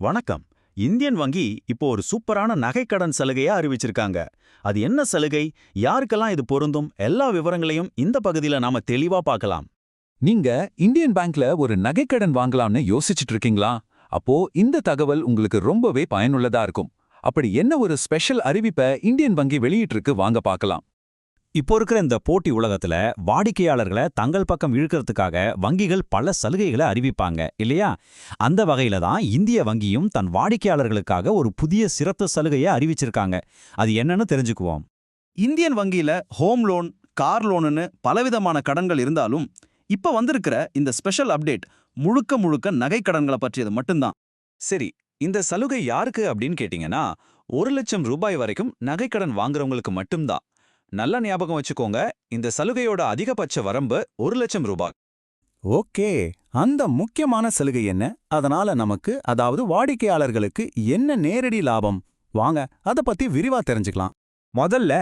வணக்கம். இந்தியன் வங்கி இப்போ ஒரு சூப்பரான நகைக்கடன் சலுகையை அறிவிச்சிருக்காங்க. அது என்ன சலுகை? யாருக்கெல்லாம் இது பொருந்தும்? எல்லா விவரங்களையும் இந்த பகுதியில நாம தெளிவா பார்க்கலாம். நீங்க இந்தியன் பேங்க்ல ஒரு நகைக்கடன் வாங்கலாம்னு யோசிச்சுட்டு இருக்கீங்களா அப்போ இந்த தகவல் உங்களுக்கு ரொம்பவே பயனுள்ளதா இருக்கும். அப்படி என்ன ஒரு ஸ்பெஷல் அறிவிப்பை இந்தியன் வங்கி வெளியிட்டிருக்கு வாங்க பார்க்கலாம். இப்போ இருக்கிற இந்த போட்டி உலகத்துல வாடிக்கையாளர்களை தங்கள் பக்கம் இழுக்கிறதுக்காக வங்கிகள் பல சலுகைகளை அறிவிப்பாங்க இல்லையா? அந்த வகையில தான் இந்திய வங்கியும் தன் வாடிக்கையாளர்களுக்காக ஒரு புதிய சிறப்பு சலுகையை அறிவிச்சிருக்காங்க. அது என்னன்னு தெரிஞ்சுக்குவோம். இந்தியன் வங்கியில ஹோம் லோன் கார் லோனுன்னு பலவிதமான கடன்கள் இருந்தாலும் இப்ப வந்திருக்கிற இந்த ஸ்பெஷல் அப்டேட் முழுக்க முழுக்க நகை கடன்களை பற்றியது மட்டும்தான். சரி இந்த சலுகை யாருக்கு அப்படின்னு கேட்டிங்கன்னா ஒரு லட்சம் ரூபாய் வரைக்கும் நகைக்கடன் வாங்குறவங்களுக்கு மட்டும்தான். நல்ல ஞாபகம் வச்சுக்கோங்க இந்த சலுகையோட அதிகபட்ச வரம்பு ஒரு லட்சம் ரூபாய். ஓகே அந்த முக்கியமான சலுகை என்ன? அதனால நமக்கு அதாவது வாடிக்கையாளர்களுக்கு என்ன நேரடி லாபம்? வாங்க அத பத்தி விரிவா தெரிஞ்சுக்கலாம். முதல்ல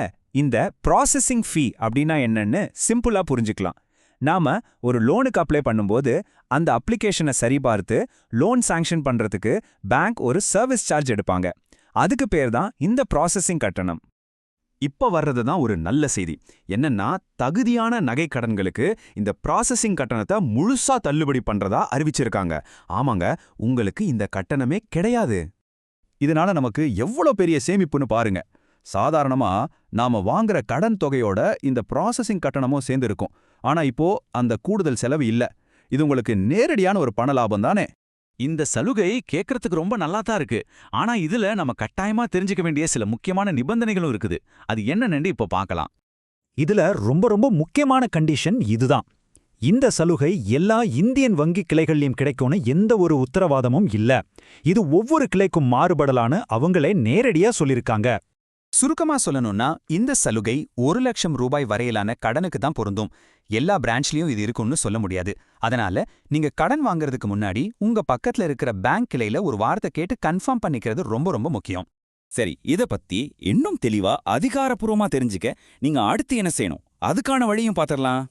இந்த ப்ராசஸிங் ஃபீ அப்படின்னா என்னன்னு சிம்பிளா புரிஞ்சுக்கலாம். நாம ஒரு லோனுக்கு அப்ளை பண்ணும்போது அந்த அப்ளிகேஷனை சரிபார்த்து லோன் சாங்ஷன் பண்றதுக்கு பேங்க் ஒரு சர்வீஸ் சார்ஜ் எடுப்பாங்க. அதுக்கு பேர் தான் இந்த ப்ராசஸிங் கட்டணம். இப்ப வர்றது தான் ஒரு நல்ல செய்தி. என்னன்னா தகுதியான நகை கடன்களுக்கு இந்த ப்ராசஸிங் கட்டணத்தை முழுசா தள்ளுபடி பண்றதா அறிவிச்சிருக்காங்க. ஆமாங்க உங்களுக்கு இந்த கட்டணமே கிடையாது. இதனால நமக்கு எவ்வளோ பெரிய சேமிப்புன்னு பாருங்க. சாதாரணமா நாம வாங்குற கடன் தொகையோட இந்த ப்ராசஸிங் கட்டணமும் சேர்ந்து இருக்கும். ஆனா இப்போ அந்த கூடுதல் செலவு இல்ல. இது உங்களுக்கு நேரடியான ஒரு பண லாபம் தானே. இந்த சலுகை கேட்கறதுக்கு ரொம்ப நல்லா தான் இருக்கு. ஆனா இதுல நம்ம கட்டாயமா தெரிஞ்சுக்க வேண்டிய சில முக்கியமான நிபந்தனைகளும் இருக்குது. அது என்னன்னு இப்போ பார்க்கலாம். இதுல ரொம்ப ரொம்ப முக்கியமான கண்டிஷன் இதுதான். இந்த சலுகை எல்லா இந்தியன் வங்கி கிளைகள்லயும் கிடைக்கும்னு எந்த ஒரு உத்தரவாதமும் இல்ல. இது ஒவ்வொரு கிளைக்கும் மாறுபடலான்னு அவங்களே நேரடியா சொல்லிருக்காங்க. சுருக்கமா சொல்லணும்னா இந்த சலுகை ஒரு லட்சம் ரூபாய் வரையிலான கடனுக்கு தான் பொருந்தும். எல்லா பிரான்ச்லயும் இது இருக்கும்னு சொல்ல முடியாது. அதனால நீங்க கடன் வாங்குறதுக்கு முன்னாடி உங்க பக்கத்துல இருக்கிற பேங்க் கிளையில ஒரு வார்த்தை கேட்டு கன்ஃபார்ம் பண்ணிக்கிறது ரொம்ப ரொம்ப முக்கியம். சரி இத பத்தி இன்னும் தெளிவா அதிகாரப்பூர்வமா தெரிஞ்சுக்க நீங்க அடுத்து என்ன செய்யணும்? அதுக்கான வழியும் பாத்திரலாம்.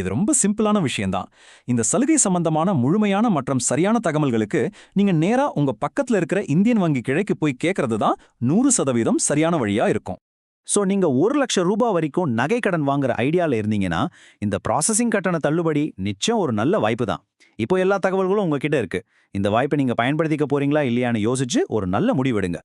இது ரொம்ப சிம்பிளான விஷயம்தான். இந்த சலுகை சம்பந்தமான முழுமையான மற்றும் சரியான தகவல்களுக்கு நீங்க நேரா உங்க பக்கத்துல இருக்கிற இந்தியன் வங்கி கிளைக்கு போய் கேட்கறது தான் நூறு சதவீதம் சரியான வழியா இருக்கும். சோ நீங்க ஒரு லட்சம் ரூபாய் வரைக்கும் நகை கடன் வாங்குற ஐடியால இருந்தீங்கன்னா இந்த ப்ராசஸிங் கட்டண தள்ளுபடி நிச்சயம் ஒரு நல்ல வாய்ப்பு தான். இப்போ எல்லா தகவல்களும் உங்ககிட்ட இருக்கு. இந்த வாய்ப்பை நீங்க பயன்படுத்திக்க போறீங்களா இல்லையான்னு யோசிச்சு ஒரு நல்ல முடிவெடுங்க